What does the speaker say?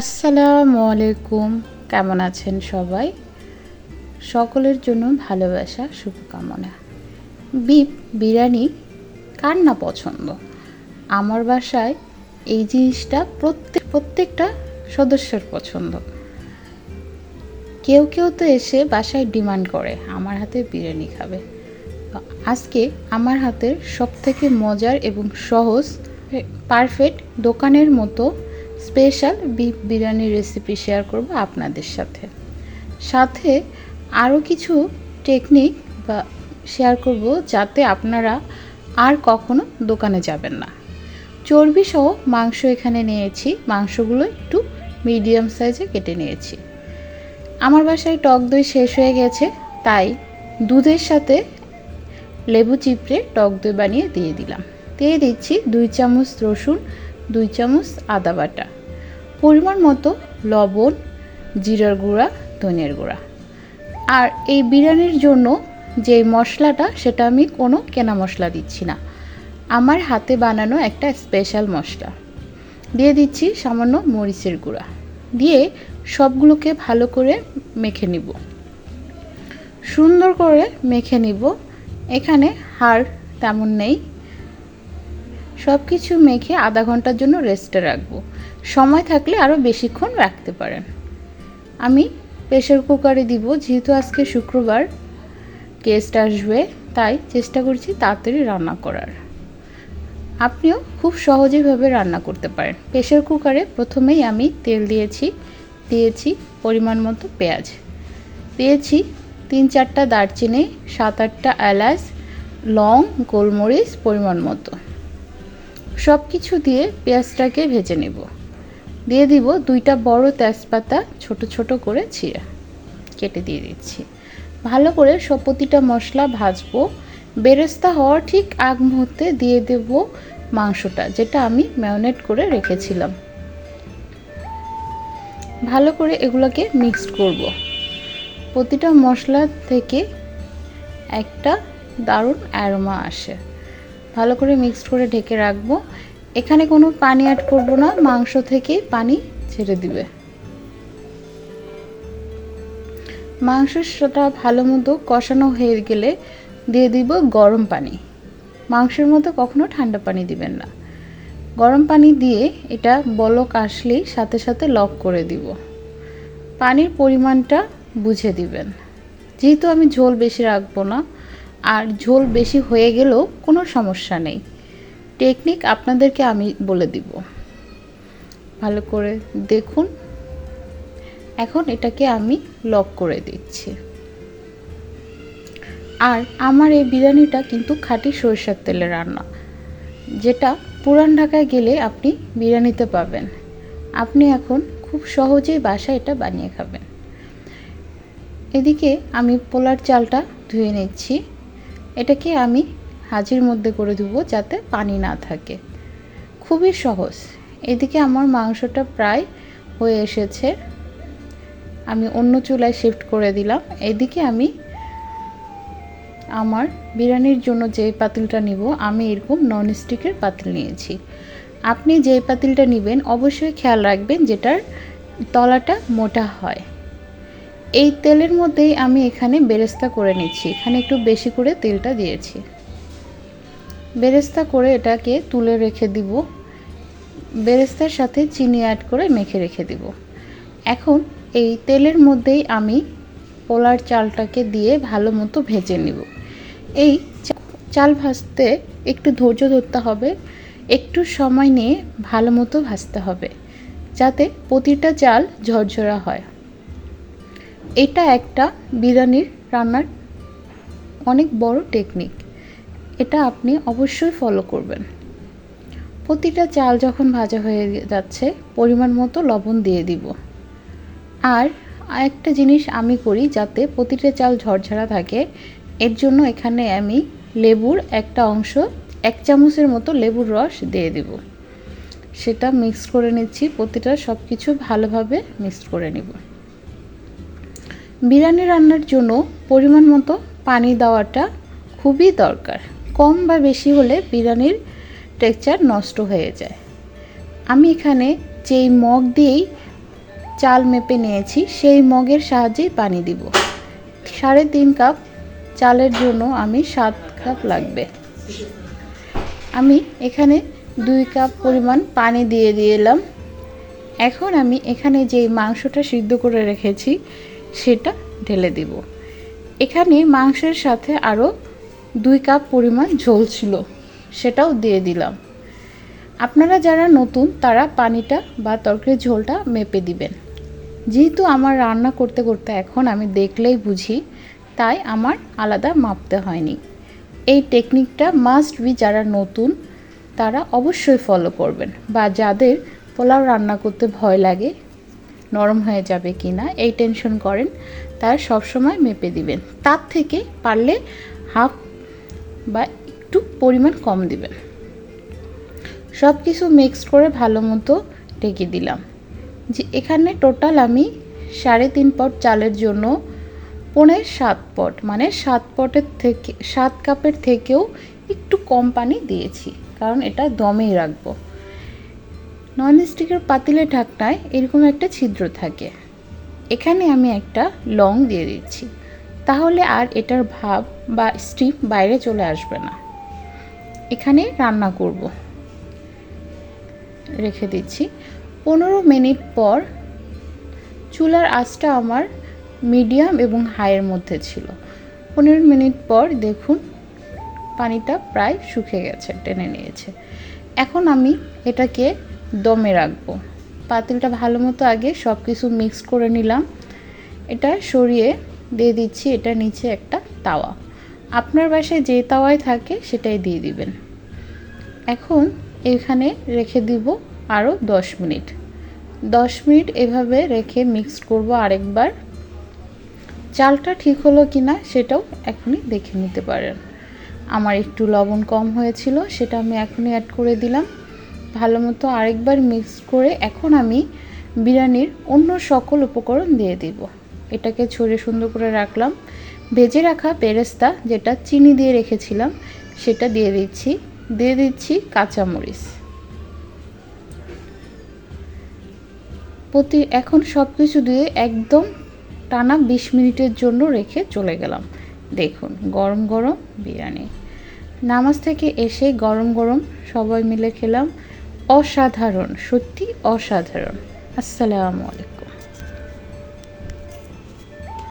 আসসালামু আলাইকুম। কেমন আছেন সবাই? সকলের জন্য ভালোবাসা, শুভকামনা। বিপ, বিরিয়ানি কার না পছন্দ? আমার বাসায় এই জিনিসটা প্রত্যেক, প্রত্যেকটা সদস্যের পছন্দ। কেউ কেউ তো এসে বাসায় ডিমান্ড করে, আমার হাতে বিরিয়ানি খাবে। আজকে আমার হাতের সবথেকে মজার এবং সহজ পারফেক্ট দোকানের মতো স্পেশাল বিফ বিরিয়ানির রেসিপি শেয়ার করব আপনাদের সাথে। সাথে আরও কিছু টেকনিক বা শেয়ার করব যাতে আপনারা আর কখনো দোকানে যাবেন না। চর্বি সহ মাংস এখানে নিয়েছি, মাংসগুলো একটু মিডিয়াম সাইজে কেটে নিয়েছি। আমার বাসায় টক দই শেষ হয়ে গেছে, তাই দুধের সাথে লেবু চিপড়ে টক দই বানিয়ে দিয়ে দিলাম। দিয়ে দিচ্ছি দুই চামচ রসুন দুই চামচ আদা বাটা, পরিমাণ মতো লবণ, জিরার গুঁড়া, ধনের গুঁড়া। আর এই বিরিয়ানির জন্য যে মশলাটা, সেটা আমি কোনো কেনা মশলা দিচ্ছি না। আমার হাতে বানানো একটা স্পেশাল মশলা। দিয়ে দিচ্ছি সামান্য মরিচের গুঁড়া। দিয়ে সবগুলোকে ভালো করে মেখে নিব। সুন্দর করে মেখে নিব। এখানে হাড় তেমন নেই। সব কিছু মেখে আধা ঘণ্টার জন্য রেস্টে রাখব। সময় থাকলে আরও বেশিক্ষণ রাখতে পারেন। আমি প্রেশার কুকারে দিব, যেহেতু আজকে শুক্রবার গেস্ট আসবে, তাই চেষ্টা করছি তাড়াতাড়ি রান্না করার। আপনিও খুব সহজেভাবে রান্না করতে পারেন। প্রেশার কুকারে প্রথমেই আমি তেল দিয়েছি দিয়েছি পরিমাণ মতো পেঁয়াজ। দিয়েছি তিন চারটা দারচিনি, সাত আটটা এলাচ, লং, গোলমরিচ পরিমাণ মতো। সব কিছু দিয়ে পেঁয়াজটাকে ভেজে নেব। দিয়ে দিব দুইটা বড় তেজপাতা ছোট ছোট করে ছিঁড়ে। কেটে দিয়ে দিচ্ছি। ভালো করে সব প্রতিটা মশলা ভাজবো। বেরেস্তা হওয়ার ঠিক আগ মুহূর্তে দিয়ে দেব মাংসটা, যেটা আমি ম্যারিনেট করে রেখেছিলাম। ভালো করে এগুলোকে মিক্সড করব। প্রতিটা মশলা থেকে একটা দারুণ অ্যারোমা আসে। ভালো করে মিক্সড করে ঢেকে রাখব। এখানে কোনো পানি অ্যাড করব না, মাংস থেকে পানি ছেড়ে দিবে। মাংসটা ভালো মতো কষানো হয়ে গেলে দিয়ে দিব গরম পানি। মাংসের মতো কখনো ঠান্ডা পানি দিবেন না। গরম পানি দিয়ে এটা বলক আসলেই সাথে সাথে লক করে দিব। পানির পরিমাণটা বুঝে দিবেন। যেহেতু আমি ঝোল বেশি রাখব না আর ঝোল বেশি হয়ে গেলেও কোনো সমস্যা নেই। টেকনিক আপনাদেরকে আমি বলে দিব। ভালো করে দেখুন। এখন এটাকে আমি লক করে দিচ্ছি। আর আমার এই বিরিয়ানিটা কিন্তু খাঁটি সরিষার তেলে রান্না, যেটা পুরান ঢাকায় গেলে আপনি বিরিয়ানিতে পাবেন। আপনি এখন খুব সহজেই বাসায় এটা বানিয়ে খাবেন। এদিকে আমি পোলার চালটা ধুয়ে নিচ্ছি। এটাকে আমি হাজির মধ্যে করে দেবো যাতে পানি না থাকে। খুবই সহজ। এদিকে আমার মাংসটা প্রায় হয়ে এসেছে। আমি অন্য চুলায় শিফট করে দিলাম। এদিকে আমি আমার বিরিয়ানির জন্য যে পাতিলটা নিব, আমি এরকম ননস্টিকের পাতিল নিয়েছি। আপনি যে পাতিলটা নেবেন, অবশ্যই খেয়াল রাখবেন যেটার তলাটা মোটা হয়। এই তেলের মধ্যেই আমি এখানে বেরেস্তা করে নিচ্ছি। এখানে একটু বেশি করে তেলটা দিয়েছি। বেরেস্তা করে এটাকে তুলে রেখে দিব। বেরেস্তার সাথে চিনি অ্যাড করে মেখে রেখে দিব। এখন এই তেলের মধ্যেই আমি পোলার চালটাকে দিয়ে ভালো মতো ভেজে নিব। এই চাল ভাজতে একটু ধৈর্য ধরতে হবে। একটু সময় নিয়ে ভালো মতো ভাজতে হবে। যাতে প্রতিটা চাল ঝরঝরা হয়। এটা একটা বিরিয়ানির রান্নার অনেক বড় টেকনিক এটা আপনি অবশ্যই ফলো করবেন। প্রতিটা চাল যখন ভাজা হয়ে যাচ্ছে, পরিমাণ মতো লবণ দিয়ে দিব। আর একটা জিনিস আমি করি যাতে প্রতিটা চাল ঝরঝরা থাকে, এর জন্য এখানে আমি লেবুর একটা অংশ, এক চামচের মতো লেবুর রস দিয়ে দেব। সেটা মিক্স করে নিচ্ছি, প্রতিটা সব কিছু ভালোভাবে মিক্স করে নেব। বিরিয়ানি রান্নার জন্য পরিমাণ মতো পানি দেওয়াটা খুবই দরকার। কম বা বেশি হলে বিরিয়ানির টেক্সচার নষ্ট হয়ে যায়। আমি এখানে যেই মগ দিয়েই চাল মেপে নিয়েছি, সেই মগের সাহায্যেই পানি দিব। সাড়ে তিন কাপ চালের জন্য আমি সাত কাপ লাগবে। আমি এখানে দুই কাপ পরিমাণ পানি দিয়ে দিলাম। এখন আমি এখানে যেই মাংসটা সিদ্ধ করে রেখেছি সেটা ঢেলে দিব। এখানে মাংসের সাথে আরও দুই কাপ পরিমাণ ঝোল ছিল, সেটাও দিয়ে দিলাম। আপনারা যারা নতুন, তারা পানিটা বা তরকারির ঝোলটা মেপে দিবেন। যেহেতু আমার রান্না করতে করতে এখন আমি দেখলেই বুঝি, তাই আমার আলাদা মাপতে হয়নি। এই টেকনিকটা মাস্ট বি যারা নতুন, তারা অবশ্যই ফলো করবেন বা যাদের পোলাও রান্না করতে ভয় লাগে নরম হয়ে যাবে কি না এই টেনশন করেন। তার সবসময় মেপে দিবেন। তার থেকে পারলে হাফ বা একটু পরিমাণ কম দিবেন। সব কিছু মিক্স করে ভালো মতো ঢেকে দিলাম। যে এখানে টোটাল আমি সাড়ে তিন পট চালের জন্য পৌনে সাত পট মানে সাত পটের থেকে, সাত কাপের থেকেও একটু কম পানি দিয়েছি। কারণ এটা দমেই রাখব। নন স্টিকের পাতিলের ঢাকনায় এরকম একটা ছিদ্র থাকে। এখানে আমি একটা লং দিয়ে দিচ্ছি। তাহলে আর এটার ভাব বা স্টিম বাইরে চলে আসবে না। এখানে রান্না করব। রেখে দিচ্ছি। পনেরো মিনিট পর চুলার আঁচটা আমার মিডিয়াম এবং হাইয়ের মধ্যে ছিল। পনেরো মিনিট পর দেখুন পানিটা প্রায় শুকিয়ে গেছে, টেনে নিয়েছে। এখন আমি এটাকে দমে রাখব। পাতিলটা ভালো মতো আগে সব কিছু মিক্স করে নিলাম। এটা সরিয়ে দিয়ে দিচ্ছি, এটা নিচে একটা তাওয়া। আপনার বাসায় যে তাওয়ায় থাকে সেটাই দিয়ে দিবেন। এখন এখানে রেখে দিব আরও দশ মিনিট। দশ মিনিট এভাবে রেখে মিক্স করব আরেকবার। চালটা ঠিক হলো কি না সেটাও এখনই দেখে নিতে পারেন। আমার একটু লবণ কম হয়েছিল, সেটা আমি এখনই অ্যাড করে দিলাম। ভালো মতো আরেকবার মিক্স করে এখন আমি বিরিয়ানির অন্য সকল উপকরণ দিয়ে দিব। এটাকে ছড়ে সুন্দর করে রাখলাম। ভেজে রাখা পেরেস্তা, যেটা চিনি দিয়ে রেখেছিলাম, সেটা দিয়ে দিচ্ছি। দিয়ে দিচ্ছি কাঁচামরিচ। প্রতি এখন সব কিছু দিয়ে একদম টানা বিশ মিনিটের জন্য রেখে চলে গেলাম। দেখুন, গরম গরম বিরিয়ানি। নামাজ থেকে এসে গরম গরম সবাই মিলে খেলাম। অসাধারণ সত্যি অসাধারণ। আসসালামু আলাইকুম।